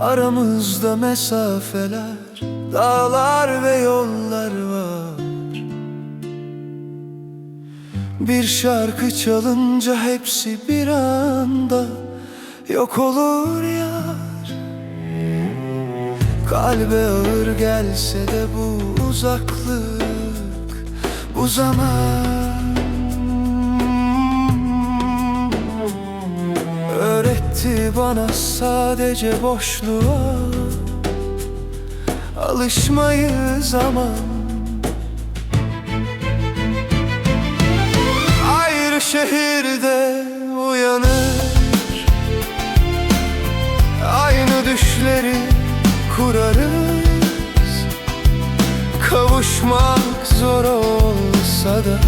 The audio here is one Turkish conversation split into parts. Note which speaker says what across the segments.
Speaker 1: Aramızda mesafeler Dağlar ve yollar var. Bir şarkı çalınca hepsi bir anda Yok olur yar. Kalbe ağır gelse de bu uzaklık Bu zaman Bana sadece boşluğa Alışmayı zaman Ayrı şehirde uyanır Aynı düşleri kurarız. Kavuşmak zor olsa da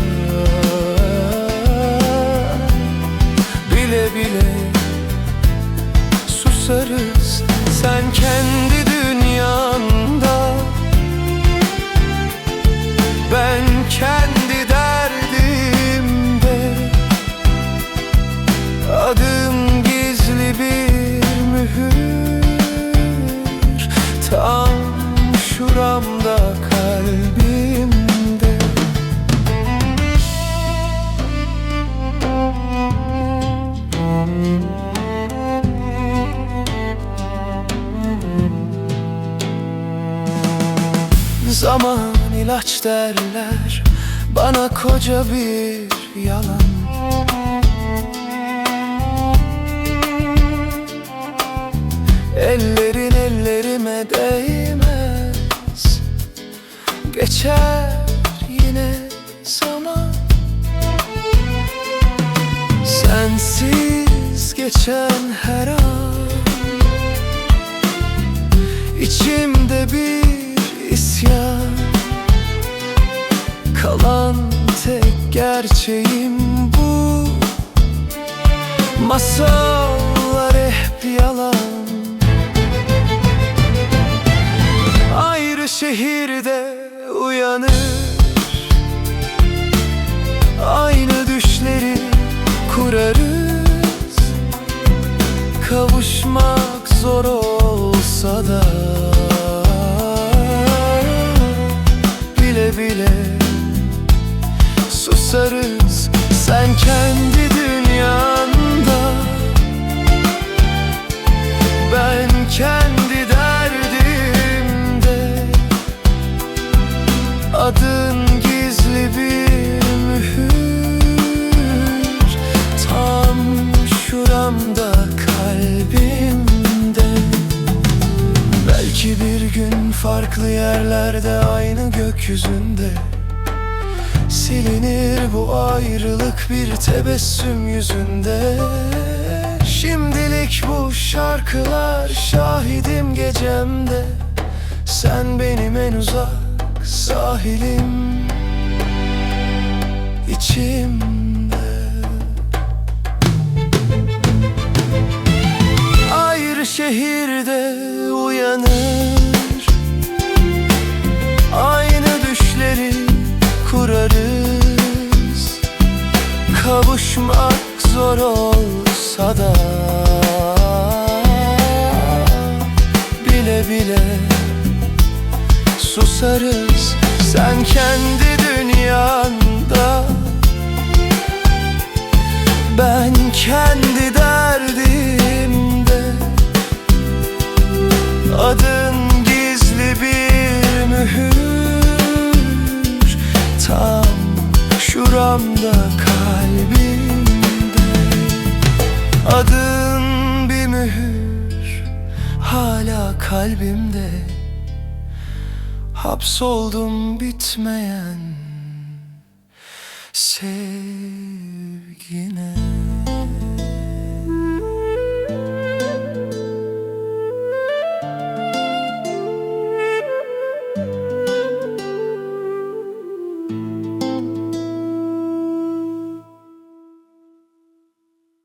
Speaker 1: Zaman ilaç derler Bana koca bir yalan. Ellerin ellerime değmez Geçer yine zaman. Sensiz geçen her an İçimde bir isyan. Kalan tek gerçeğim bu. Masallar susarız Sen kendi dünyanda. Ben kendi derdimde. Adın gizli bir mühür. Tam şuramda kalbimde. Belki bir gün farklı yerlerde aynı gökyüzünde Silinir bu ayrılık bir tebessüm yüzünde. Şimdilik bu şarkılar şahidim gecemde. Sen benim en uzak sahilim. İçimde. Ayrı şehirde Kavuşmak zor olsa da Bile bile susarız Sen kendi dünyanda. Ben kendi kalbimde. Hapsoldum bitmeyen sevgine